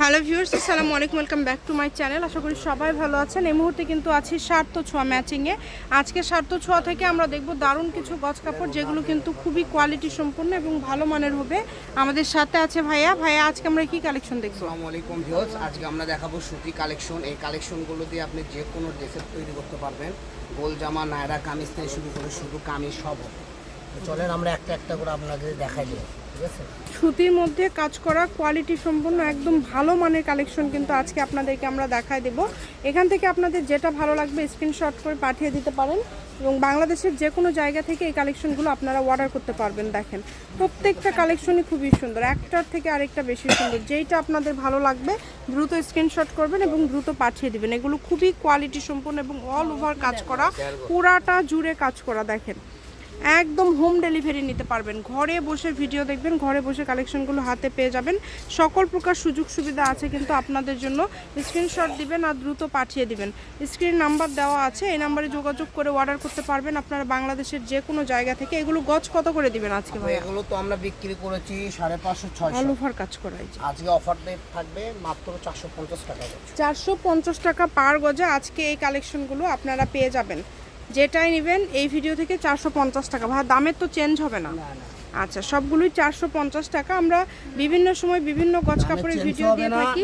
Hello viewers আসসালামু আলাইকুম welcome back to my channel আশা করি সবাই ভালো আছেন। এই মুহূর্তে কিন্তু আছি স্বার্থ ছোঁয়া ম্যাচিংয়ে আজকে স্বার্থ ছোঁয়া থেকে আমরা দেখব দারুণ কিছু গজ কাপড়, যেগুলো কিন্তু খুবই কোয়ালিটি সম্পন্ন এবং ভালো মানের হবে আমাদের সাথে আছে ভাইয়া। ভাইয়া, আজকে আমরা কি কালেকশন দেখব? আসসালামু আলাইকুম ভিউয়ার্স আজকে আমরা দেখাবো সুতি কালেকশন এই কালেকশনগুলো দিয়ে আপনি যে কোনো ড্রেসের তৈরি করতে পারবেন। গোল জামা, নায়রা, কামিজ থেকে শুরু করে শুধু কামিজ সব চলেন, আমরা একটা একটা করে আপনাদের দেখাই দেবো, ঠিক আছে? সুতির মধ্যে কাজ করা কোয়ালিটি সম্পন্ন একদম ভালো মানের কালেকশন কিন্তু আজকে আপনাদেরকে আমরা দেখায় দেব। এখান থেকে আপনাদের যেটা ভালো লাগবে স্ক্রিনশট করে পাঠিয়ে দিতে পারেন এবং বাংলাদেশের যে কোনো জায়গা থেকে এই কালেকশনগুলো আপনারা অর্ডার করতে পারবেন, দেখেন। প্রত্যেকটা কালেকশনই খুবই সুন্দর, একটার থেকে আরেকটা বেশি সুন্দর। যেইটা আপনাদের ভালো লাগবে, দ্রুত স্ক্রিনশট করবেন এবং দ্রুত পাঠিয়ে দিবেন। এগুলো খুবই কোয়ালিটি সম্পন্ন এবং অল ওভার কাজ করা, পুরাটা জুড়ে কাজ করা, দেখেন। একদম হোম ডেলিভারি নিতে পারবেন। ঘরে বসে ভিডিও দেখবেন ঘরে বসে কালেকশনগুলো হাতে পেয়ে যাবেন। সকল প্রকার সুযোগ সুবিধা আছে কিন্তু আপনাদের জন্য। স্ক্রিনশট দিবেন আর দ্রুত পাঠিয়ে দিবেন। স্ক্রিন নাম্বার দেওয়া আছে এই নাম্বারে যোগাযোগ করে অর্ডার করতে পারবেন আপনারা বাংলাদেশের যে কোনো জায়গা থেকে। এগুলো গজ কত করে দিবেন আজকে তো ভাইয়া? এগুলো তো আমরা বিক্রি করেছি সাড়ে পাঁচশো অল ছয়শো ওভার কাজ করা এই যে। আজকে অফার থাকবে মাত্র চারশো পঞ্চাশ টাকা। চারশো পঞ্চাশ টাকা পার গজে আজকে এই কালেকশনগুলো আপনারা পেয়ে যাবেন। যেটাই নেবেন এই ভিডিও থেকে চারশো পঞ্চাশ টাকা। ভাই দামের তো চেঞ্জ হবে না। আচ্ছা সবগুলোই চারশো পঞ্চাশ টাকা। আমরা বিভিন্ন সময় বিভিন্ন গজ কাপড়ের ভিডিও দিয়ে থাকি।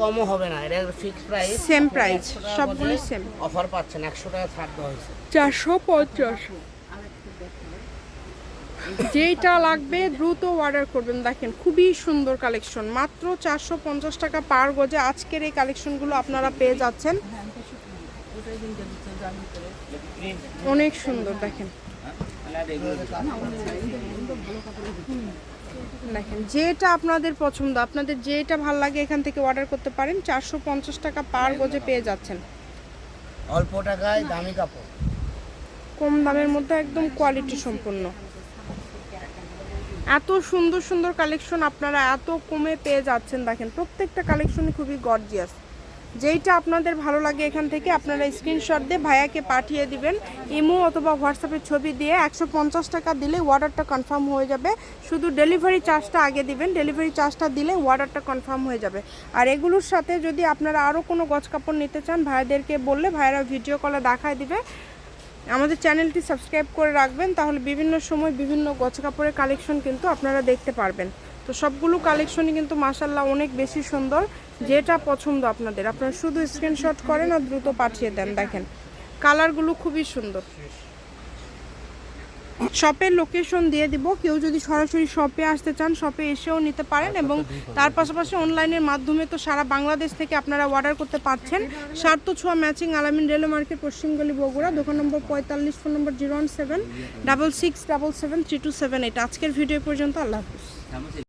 কমও হবে না। এটা ফিক্স প্রাইস price, সবগুলোই same। অফার পাচ্ছেন একশো টাকা ছাড় দেওয়া হয়েছে। চারশো পঞ্চাশ। যেইটা লাগবে দ্রুত অর্ডার করবেন। দেখেন খুবই সুন্দর কালেকশন মাত্র চারশো পঞ্চাশ টাকা পার গজে আজকের এই কালেকশনগুলো আপনারা পেয়ে যাচ্ছেন। অনেক সুন্দর দেখেন। দেখেন যেটা আপনাদের পছন্দ আপনাদের যেটা ভালো লাগে এখান থেকে অর্ডার করতে পারেন। চারশো পঞ্চাশ টাকা পার গজে পেয়ে যাচ্ছেন। অল্প টাকায় দামি কাপড়। কম দামের মধ্যে একদম কোয়ালিটি সম্পন্ন এত সুন্দর সুন্দর কালেকশন আপনারা এত কমে পেয়ে যাচ্ছেন দেখেন। প্রত্যেকটা কালেকশনই খুবই গর্জিয়াস যেইটা আপনাদের ভালো লাগে এখান থেকে আপনারা স্ক্রিনশট দিয়ে ভাইয়াকে পাঠিয়ে দিবেন। ইমো অথবা হোয়াটসঅ্যাপে ছবি দিয়ে একশো পঞ্চাশ টাকা দিলে অর্ডারটা কনফার্ম হয়ে যাবে। শুধু ডেলিভারি চার্জটা আগে দিবেন ডেলিভারি চার্জটা দিলে অর্ডারটা কনফার্ম হয়ে যাবে। আর এগুলোর সাথে যদি আপনারা আরও কোনো গজ কাপড় নিতে চান ভাইয়াদেরকে বললে ভাইয়েরা ভিডিও কলে দেখায় দিবে। আমাদের চ্যানেলটি সাবস্ক্রাইব করে রাখবেন, তাহলে বিভিন্ন সময় বিভিন্ন গছ কাপড়ের কালেকশন কিন্তু আপনারা দেখতে পারবেন। তো সবগুলো কালেকশনই কিন্তু মাসাল্লাহ অনেক বেশি সুন্দর যেটা পছন্দ আপনাদের। আপনারা শুধু স্ক্রিনশট করেন আর দ্রুত পাঠিয়ে দেন দেখেন। কালারগুলো খুবই সুন্দর। শপের লোকেশন দিয়ে দিব কেউ যদি সরাসরি শপে আসতে চান শপে এসেও নিতে পারেন এবং তার পাশাপাশি অনলাইনের মাধ্যমে তো সারা বাংলাদেশ থেকে আপনারা অর্ডার করতে পারছেন স্বার্থ ছোঁয়া ম্যাচিং আলামিন রেলওয়ে মার্কেট পশ্চিমগলি বগুড়া দোকান নম্বর পঁয়তাল্লিশ phone number zero one seven double six double seven three two seven eight আজকের ভিডিও পর্যন্ত আল্লাহ হাফিজ।